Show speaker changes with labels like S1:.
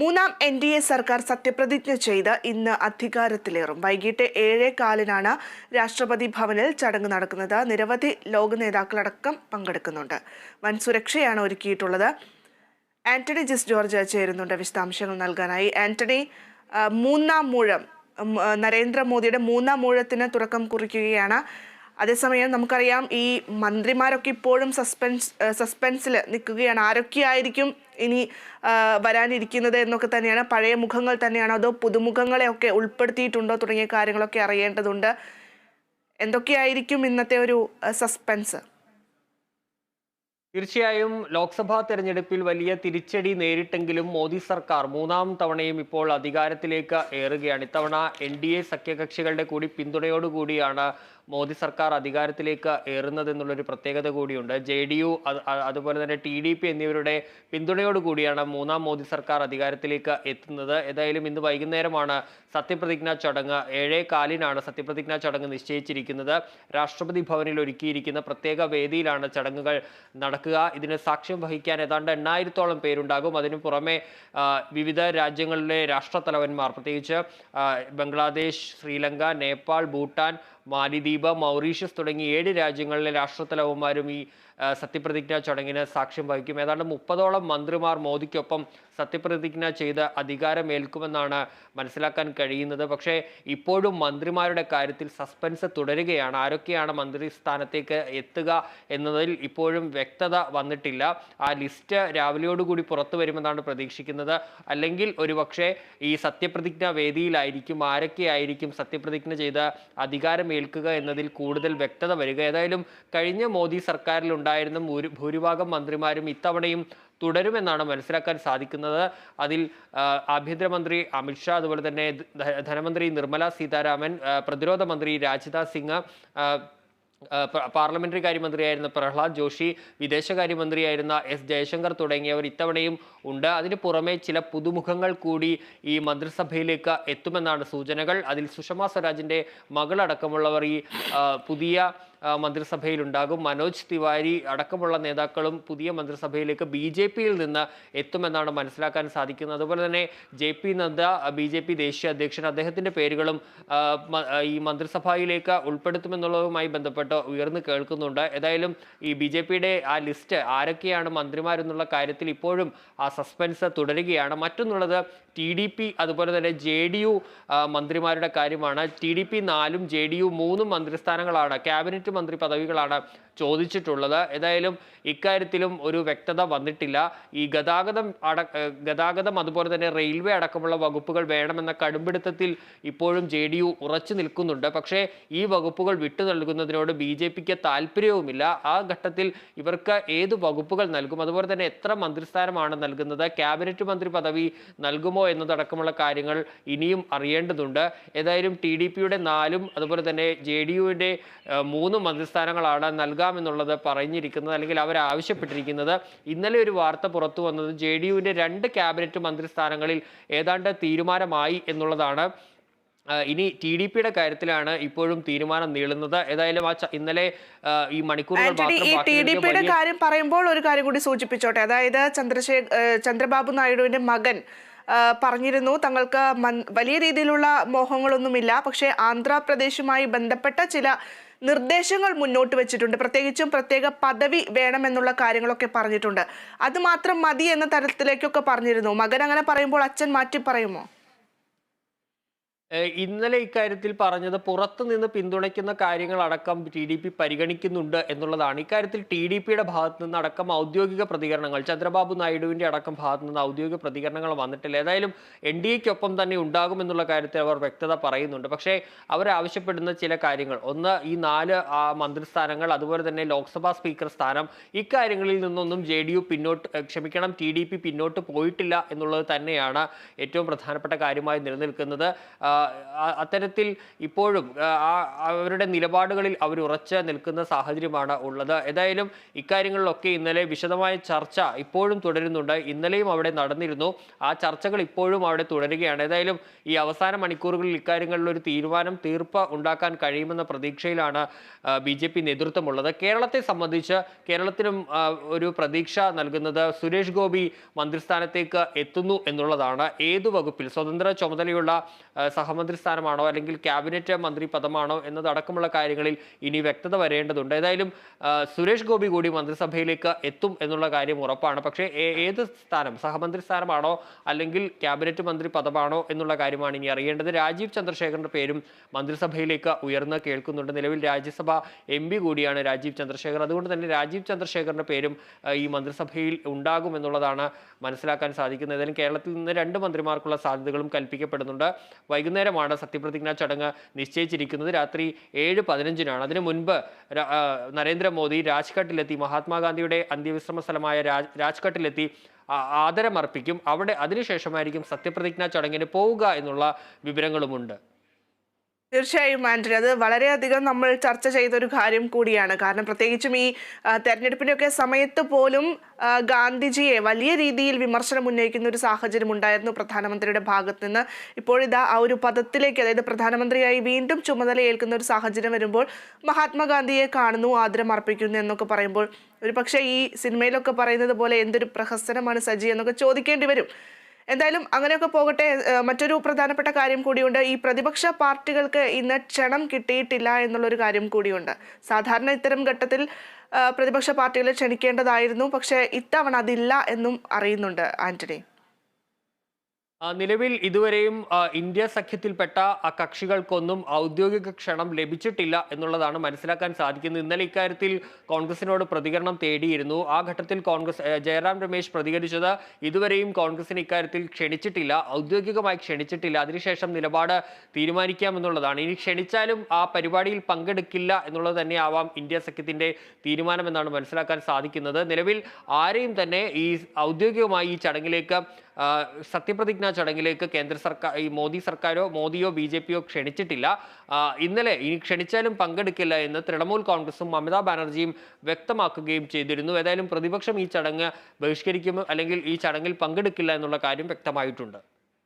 S1: മൂന്നാം N D A സർക്കാർ സത്യപ്രതിജ്ഞ ചെയ്ത് ഇന്ന് അധികാരത്തിലേറും. വൈകിട്ട് ഏഴേ കാലിനാണ് രാഷ്ട്രപതി ഭവനിൽ ചടങ്ങ് നടക്കുന്നത്. നിരവധി ലോക നേതാക്കളടക്കം പങ്കെടുക്കുന്നുണ്ട്. വൻ സുരക്ഷയാണ് ഒരുക്കിയിട്ടുള്ളത്. ആന്റണി ജിസ് ജോർജ് ചേരുന്നുണ്ട് വിശദാംശങ്ങൾ നൽകാനായി. ആന്റണി മൂന്നാം മൂഴം നരേന്ദ്രമോദിയുടെ മൂന്നാം മൂഴത്തിന് തുടക്കം കുറിക്കുകയാണ് അതേസമയം നമുക്കറിയാം ഈ മന്ത്രിമാരൊക്കെ ഇപ്പോഴും സസ്പെൻസ് സസ്പെൻസിൽ നിൽക്കുകയാണ്. ആരൊക്കെയായിരിക്കും ഇനി വരാനിരിക്കുന്നത് എന്നൊക്കെ തന്നെയാണ് പഴയ മുഖങ്ങൾ തന്നെയാണ് അതോ പുതുമുഖങ്ങളെയൊക്കെ ഉൾപ്പെടുത്തിയിട്ടുണ്ടോ തുടങ്ങിയ കാര്യങ്ങളൊക്കെ അറിയേണ്ടതുണ്ട്. എന്തൊക്കെയായിരിക്കും ഇന്നത്തെ ഒരു സസ്പെൻസ്?
S2: തീർച്ചയായും ലോക്സഭാ തെരഞ്ഞെടുപ്പിൽ വലിയ തിരിച്ചടി നേരിട്ടെങ്കിലും മോദി സർക്കാർ മൂന്നാം തവണയും ഇപ്പോൾ അധികാരത്തിലേക്ക് ഏറുകയാണ്. ഇത്തവണ എൻ ഡി എ സഖ്യകക്ഷികളുടെ കൂടി പിന്തുണയോടുകൂടിയാണ് മോദി സർക്കാർ അധികാരത്തിലേക്ക് ഏറുന്നത് എന്നുള്ളൊരു പ്രത്യേകത കൂടിയുണ്ട്. ജെ ഡി യു അതുപോലെ തന്നെ ടി ഡി പി എന്നിവരുടെ പിന്തുണയോടുകൂടിയാണ് മൂന്നാം മോദി സർക്കാർ അധികാരത്തിലേക്ക് എത്തുന്നത്. ഏതായാലും ഇന്ന് വൈകുന്നേരമാണ് സത്യപ്രതിജ്ഞാ ചടങ്ങ്. ഏഴേ കാലിനാണ് സത്യപ്രതിജ്ഞാ ചടങ്ങ് നിശ്ചയിച്ചിരിക്കുന്നത്. രാഷ്ട്രപതി ഭവനിൽ ഒരുക്കിയിരിക്കുന്ന പ്രത്യേക വേദിയിലാണ് ചടങ്ങുകൾ നടക്കുക. ഇതിന് സാക്ഷ്യം വഹിക്കാൻ ഏതാണ്ട് എണ്ണായിരത്തോളം പേരുണ്ടാകും. അതിനു പുറമെ വിവിധ രാജ്യങ്ങളിലെ രാഷ്ട്രത്തലവന്മാർ പ്രത്യേകിച്ച് ബംഗ്ലാദേശ് ശ്രീലങ്ക നേപ്പാൾ ഭൂട്ടാൻ മാലിദ്വീപ് മൗറീഷ്യസ് തുടങ്ങി ഏഴ് രാജ്യങ്ങളിലെ രാഷ്ട്രത്തലവന്മാരും ഈ സത്യപ്രതിജ്ഞാ ചടങ്ങിന് സാക്ഷ്യം വഹിക്കും. ഏതാണ്ട് മുപ്പതോളം മന്ത്രിമാർ മോദിക്കൊപ്പം സത്യപ്രതിജ്ഞ ചെയ്ത് അധികാരമേൽക്കുമെന്നാണ് മനസ്സിലാക്കാൻ കഴിയുന്നത്. പക്ഷേ ഇപ്പോഴും മന്ത്രിമാരുടെ കാര്യത്തിൽ സസ്പെൻസ് തുടരുകയാണ്. ആരൊക്കെയാണ് മന്ത്രി സ്ഥാനത്തേക്ക് എത്തുക എന്നതിൽ ഇപ്പോഴും വ്യക്തത വന്നിട്ടില്ല. ആ ലിസ്റ്റ് രാവിലെയോടുകൂടി പുറത്തു വരുമെന്നാണ് പ്രതീക്ഷിക്കുന്നത്. അല്ലെങ്കിൽ ഒരുപക്ഷെ ഈ സത്യപ്രതിജ്ഞ വേദിയിലായിരിക്കും ആരൊക്കെയായിരിക്കും സത്യപ്രതിജ്ഞ ചെയ്ത് അധികാരമേൽക്കുക എന്നതിൽ കൂടുതൽ വ്യക്തത വരിക. ഏതായാലും കഴിഞ്ഞ മോദി ഭൂരി- ഭൂരിഭാഗം മന്ത്രിമാരും ഇത്തവണയും തുടരുമെന്നാണ് മനസ്സിലാക്കാൻ സാധിക്കുന്നത്. അതിൽ ആഭ്യന്തരമന്ത്രി അമിത്ഷാ അതുപോലെ തന്നെ ധനമന്ത്രി നിർമ്മല സീതാരാമൻ പ്രതിരോധ മന്ത്രി രാജ്നാഥ് സിംഗ് പാർലമെന്ററി കാര്യമന്ത്രിയായിരുന്ന പ്രഹ്ലാദ് ജോഷി വിദേശകാര്യമന്ത്രിയായിരുന്ന എസ് ജയശങ്കർ തുടങ്ങിയവർ ഇത്തവണയും ഉണ്ട്. അതിന് പുറമെ ചില പുതുമുഖങ്ങൾ കൂടി ഈ മന്ത്രിസഭയിലേക്ക് എത്തുമെന്നാണ് സൂചനകൾ. അതിൽ സുഷമ സ്വരാജിന്റെ മകളടക്കമുള്ളവർ ഈ പുതിയ മന്ത്രിസഭയിലുണ്ടാകും. മനോജ് തിവാരി അടക്കമുള്ള നേതാക്കളും പുതിയ മന്ത്രിസഭയിലേക്ക് ബി ജെ പിയിൽ നിന്ന് എത്തുമെന്നാണ് മനസ്സിലാക്കാൻ സാധിക്കുന്നത്. അതുപോലെ തന്നെ J P Nadda B J P ദേശീയ അധ്യക്ഷൻ അദ്ദേഹത്തിന്റെ പേരുകളും ഈ മന്ത്രിസഭയിലേക്ക് ഉൾപ്പെടുത്തുമെന്നുള്ളതുമായി ബന്ധപ്പെട്ട് ഉയർന്നു കേൾക്കുന്നുണ്ട്. ഏതായാലും ഈ ബി ജെ പിയുടെ ആ ലിസ്റ്റ് ആരൊക്കെയാണ് മന്ത്രിമാരെന്നുള്ള കാര്യത്തിൽ ഇപ്പോഴും ആ സസ്പെൻസ് തുടരുകയാണ്. മറ്റൊന്നുള്ളത് ടി ഡി പി അതുപോലെ തന്നെ ജെ ഡി യു മന്ത്രിമാരുടെ കാര്യമാണ്. ടി ഡി പി നാലും ജെ ഡി യു മൂന്നും മന്ത്രിസ്ഥാനങ്ങളാണ്. ക്യാബിനറ്റ് മന്ത്രി പദവികളാണ്. ചോദിച്ചിട്ടുള്ളത്. ഏതായാലും ഇക്കാര്യത്തിലും ഒരു വ്യക്തത വന്നിട്ടില്ല. ഈ ഗതാഗതം അട ഗതാഗതം അതുപോലെ തന്നെ റെയിൽവേ അടക്കമുള്ള വകുപ്പുകൾ വേണമെന്ന കടുംപിടുത്തത്തിൽ ഇപ്പോഴും ജെ ഡി യു ഉറച്ചു നിൽക്കുന്നുണ്ട്. പക്ഷേ ഈ വകുപ്പുകൾ വിട്ടു നൽകുന്നതിനോട് ബി ജെ പിക്ക് താല്പര്യവുമില്ല. ആ ഘട്ടത്തിൽ ഇവർക്ക് ഏത് വകുപ്പുകൾ നൽകും? അതുപോലെ തന്നെ എത്ര മന്ത്രിസ്ഥാനമാണ് നൽകുന്നത്? ക്യാബിനറ്റ് മന്ത്രി പദവി നൽകുമോ എന്നതടക്കമുള്ള കാര്യങ്ങൾ ഇനിയും അറിയേണ്ടതുണ്ട്. ഏതായാലും ടി ഡി പിയുടെ നാലും അതുപോലെ തന്നെ ജെ ഡി യുവിന്റെ മൂന്ന് മന്ത്രിസ്ഥാനങ്ങളാണ് നൽകാമെന്നുള്ളത് പറഞ്ഞിരിക്കുന്നത് അല്ലെങ്കിൽ അവർ ആവശ്യപ്പെട്ടിരിക്കുന്നത്. ഇന്നലെ ഒരു വാർത്ത പുറത്തു വന്നത് ജെ ഡി യുവിന്റെ രണ്ട് ക്യാബിനറ്റ് മന്ത്രിസ്ഥാനങ്ങളിൽ ഏതാണ്ട് തീരുമാനമായി എന്നുള്ളതാണ്. ഇനി ടി ഡി പിയുടെ കാര്യത്തിലാണ് ഇപ്പോഴും തീരുമാനം നീളുന്നത്. ഏതായാലും ആ ഇന്നലെ ഈ മണിക്കൂറുകൾ മാത്രം
S1: ഈ
S2: ബാക്കി
S1: ടി ഡി പിയുടെ കാര്യം പറയുമ്പോൾ ഒരു കാര്യം കൂടി സൂചിപ്പിച്ചോട്ടെ. അതായത് ചന്ദ്രശേഖർ ചന്ദ്രബാബു നായിഡുവിന്റെ മകൻ പറഞ്ഞിരുന്നു. തങ്ങൾക്ക് വലിയ രീതിയിലുള്ള മോഹങ്ങളൊന്നുമില്ല. പക്ഷേ ആന്ധ്രാപ്രദേശുമായി ബന്ധപ്പെട്ട ചില നിർദ്ദേശങ്ങൾ മുന്നോട്ട് വെച്ചിട്ടുണ്ട്. പ്രത്യേകിച്ചും പ്രത്യേക പദവി വേണമെന്നുള്ള കാര്യങ്ങളൊക്കെ പറഞ്ഞിട്ടുണ്ട്. അത് മാത്രം മതി എന്ന തരത്തിലേക്കൊക്കെ പറഞ്ഞിരുന്നു. മകൻ അങ്ങനെ പറയുമ്പോൾ അച്ഛൻ മാറ്റി പറയുമോ?
S2: ഇന്നലെ ഇക്കാര്യത്തിൽ പറഞ്ഞത് പുറത്തു നിന്ന് പിന്തുണയ്ക്കുന്ന കാര്യങ്ങളടക്കം ടി ഡി പി പരിഗണിക്കുന്നുണ്ട് എന്നുള്ളതാണ്. ഇക്കാര്യത്തിൽ ടി ഡി പിയുടെ ഭാഗത്തു നിന്ന് അടക്കം ഔദ്യോഗിക പ്രതികരണങ്ങൾ ചന്ദ്രബാബു നായിഡുവിന്റെ അടക്കം ഭാഗത്തു നിന്ന് ഔദ്യോഗിക പ്രതികരണങ്ങൾ വന്നിട്ടില്ല. ഏതായാലും എൻ ഡി എക്കൊപ്പം തന്നെ ഉണ്ടാകുമെന്നുള്ള കാര്യത്തിൽ അവർ വ്യക്തത പറയുന്നുണ്ട്. പക്ഷേ അവർ ആവശ്യപ്പെടുന്ന ചില കാര്യങ്ങൾ ഒന്ന് ഈ നാല് മന്ത്രിസ്ഥാനങ്ങൾ അതുപോലെ തന്നെ ലോക്സഭാ സ്പീക്കർ സ്ഥാനം ഇക്കാര്യങ്ങളിൽ നിന്നൊന്നും ജെ ഡി യു പിന്നോട്ട് ക്ഷമിക്കണം ടി ഡി പി പിന്നോട്ട് പോയിട്ടില്ല എന്നുള്ളത് തന്നെയാണ് ഏറ്റവും പ്രധാനപ്പെട്ട കാര്യമായി നിലനിൽക്കുന്നത്. അത്തരത്തിൽ ഇപ്പോഴും അവരുടെ നിലപാടുകളിൽ അവർ ഉറച്ച് നിൽക്കുന്ന സാഹചര്യമാണ് ഉള്ളത്. ഏതായാലും ഇക്കാര്യങ്ങളിലൊക്കെ ഇന്നലെ വിശദമായ ചർച്ച ഇപ്പോഴും തുടരുന്നുണ്ട്. ഇന്നലെയും അവിടെ നടന്നിരുന്നു. ആ ചർച്ചകൾ ഇപ്പോഴും അവിടെ തുടരുകയാണ്. ഏതായാലും ഈ അവസാന മണിക്കൂറുകളിൽ ഇക്കാര്യങ്ങളിൽ ഒരു തീരുമാനം തീർപ്പ് ഉണ്ടാക്കാൻ കഴിയുമെന്ന പ്രതീക്ഷയിലാണ് ബി ജെ പി നേതൃത്വമുള്ളത്. കേരളത്തെ സംബന്ധിച്ച് കേരളത്തിനും ഒരു പ്രതീക്ഷ നൽകുന്നത് സുരേഷ് ഗോപി മന്ത്രിസ്ഥാനത്തേക്ക് എത്തുന്നു എന്നുള്ളതാണ്. ഏതു വകുപ്പിൽ? സ്വതന്ത്ര ചുമതലയുള്ള ആ, സഹമന്ത്രി സ്ഥാനമാണോ അല്ലെങ്കിൽ ക്യാബിനറ്റ് മന്ത്രി പദമാണോ എന്നതടക്കമുള്ള കാര്യങ്ങളിൽ ഇനി വ്യക്തത വരേണ്ടതുണ്ട്. ഏതായാലും സുരേഷ് ഗോപി കൂടി മന്ത്രിസഭയിലേക്ക് എത്തും എന്നുള്ള കാര്യം ഉറപ്പാണ്. പക്ഷേ ഏത് സ്ഥാനം? സഹമന്ത്രി സ്ഥാനമാണോ അല്ലെങ്കിൽ ക്യാബിനറ്റ് മന്ത്രി പദമാണോ എന്നുള്ള കാര്യമാണ് ഇനി അറിയേണ്ടത്. രാജീവ് ചന്ദ്രശേഖറിന്റെ പേരും മന്ത്രിസഭയിലേക്ക് ഉയർന്ന് കേൾക്കുന്നുണ്ട്. നിലവിൽ രാജ്യസഭ എം കൂടിയാണ് രാജീവ് ചന്ദ്രശേഖർ അതുകൊണ്ട് തന്നെ രാജീവ് ചന്ദ്രശേഖറിന്റെ പേരും ഈ മന്ത്രിസഭയിൽ ഉണ്ടാകും എന്നുള്ളതാണ് മനസ്സിലാക്കാൻ സാധിക്കുന്നത്. ഏതായാലും കേരളത്തിൽ നിന്ന് രണ്ട് മന്ത്രിമാർക്കുള്ള സാധ്യതകളും കൽപ്പിക്കപ്പെടുന്നുണ്ട്. വൈകുന്നേരമാണ് സത്യപ്രതിജ്ഞാ ചടങ്ങ് നിശ്ചയിച്ചിരിക്കുന്നത്. രാത്രി ഏഴ് പതിനഞ്ചിനാണ്. അതിനു മുൻപ് നരേന്ദ്രമോദി രാജ്ഘട്ടിലെത്തി മഹാത്മാഗാന്ധിയുടെ അന്ത്യവിശ്രമ സ്ഥലമായ രാജ് രാജ്ഘട്ടിലെത്തി ആദരമർപ്പിക്കും. അവിടെ അതിനുശേഷമായിരിക്കും സത്യപ്രതിജ്ഞാ ചടങ്ങിന് പോവുക എന്നുള്ള വിവരങ്ങളുമുണ്ട്.
S1: തീർച്ചയായും ആന്റണി. അത് വളരെയധികം നമ്മൾ ചർച്ച ചെയ്ത ഒരു കാര്യം കൂടിയാണ്. കാരണം പ്രത്യേകിച്ചും ഈ തെരഞ്ഞെടുപ്പിന്റെയൊക്കെ സമയത്ത് പോലും ഗാന്ധിജിയെ വലിയ രീതിയിൽ വിമർശനം ഉന്നയിക്കുന്ന ഒരു സാഹചര്യം ഉണ്ടായിരുന്നു പ്രധാനമന്ത്രിയുടെ ഭാഗത്ത് നിന്ന് ഇപ്പോഴിതാ ആ ഒരു പദത്തിലേക്ക് അതായത് പ്രധാനമന്ത്രിയായി വീണ്ടും ചുമതല ഏൽക്കുന്ന ഒരു സാഹചര്യം വരുമ്പോൾ മഹാത്മാഗാന്ധിയെ കാണുന്നു ആദരം അർപ്പിക്കുന്നു എന്നൊക്കെ പറയുമ്പോൾ. ഒരു പക്ഷേ ഈ സിനിമയിലൊക്കെ പറയുന്നത് പോലെ എന്തൊരു പ്രഹസനമാണ് സജി എന്നൊക്കെ ചോദിക്കേണ്ടി വരും. എന്തായാലും അങ്ങനെയൊക്കെ പോകട്ടെ. മറ്റൊരു പ്രധാനപ്പെട്ട കാര്യം കൂടിയുണ്ട്. ഈ പ്രതിപക്ഷ പാർട്ടികൾക്ക് ഇന്ന് ക്ഷണം കിട്ടിയിട്ടില്ല എന്നുള്ളൊരു കാര്യം കൂടിയുണ്ട്. സാധാരണ ഇത്തരം ഘട്ടത്തിൽ പ്രതിപക്ഷ പാർട്ടികളെ ക്ഷണിക്കേണ്ടതായിരുന്നു. പക്ഷേ ഇത്തവണ അതില്ല എന്നും അറിയുന്നുണ്ട് ആന്റണി.
S2: നിലവിൽ ഇതുവരെയും ഇന്ത്യ സഖ്യത്തിൽപ്പെട്ട കക്ഷികൾക്കൊന്നും ഔദ്യോഗിക ക്ഷണം ലഭിച്ചിട്ടില്ല എന്നുള്ളതാണ് മനസ്സിലാക്കാൻ സാധിക്കുന്നത്. ഇന്നലെ ഇക്കാര്യത്തിൽ കോൺഗ്രസിനോട് പ്രതികരണം തേടിയിരുന്നു. ആ ഘട്ടത്തിൽ കോൺഗ്രസ് ജയറാം രമേശ് പ്രതികരിച്ചത് ഇതുവരെയും കോൺഗ്രസിന് ഇക്കാര്യത്തിൽ ക്ഷണിച്ചിട്ടില്ല ഔദ്യോഗികമായി ക്ഷണിച്ചിട്ടില്ല. അതിനുശേഷം നിലപാട് തീരുമാനിക്കാമെന്നുള്ളതാണ്. ഇനി ക്ഷണിച്ചാലും ആ പരിപാടിയിൽ പങ്കെടുക്കില്ല എന്നുള്ളത് തന്നെയാവാം ഇന്ത്യ സഖ്യത്തിന്റെ തീരുമാനമെന്നാണ് മനസ്സിലാക്കാൻ സാധിക്കുന്നത്. നിലവിൽ ആരെയും തന്നെ ഈ ഔദ്യോഗികമായി ഈ ചടങ്ങിലേക്ക് സത്യപ്രതിജ്ഞാ ചടങ്ങിലേക്ക് കേന്ദ്ര സർക്കാർ ഈ മോദി സർക്കാരോ മോദിയോ ബി ജെ പിയോ ക്ഷണിച്ചിട്ടില്ല. ഇന്നലെ ഇനി ക്ഷണിച്ചാലും പങ്കെടുക്കില്ല എന്ന് തൃണമൂൽ കോൺഗ്രസും മമതാ ബാനർജിയും വ്യക്തമാക്കുകയും ചെയ്തിരുന്നു. ഏതായാലും പ്രതിപക്ഷം ഈ ചടങ്ങ് ബഹിഷ്കരിക്കും അല്ലെങ്കിൽ ഈ ചടങ്ങിൽ പങ്കെടുക്കില്ല എന്നുള്ള കാര്യം വ്യക്തമായിട്ടുണ്ട്.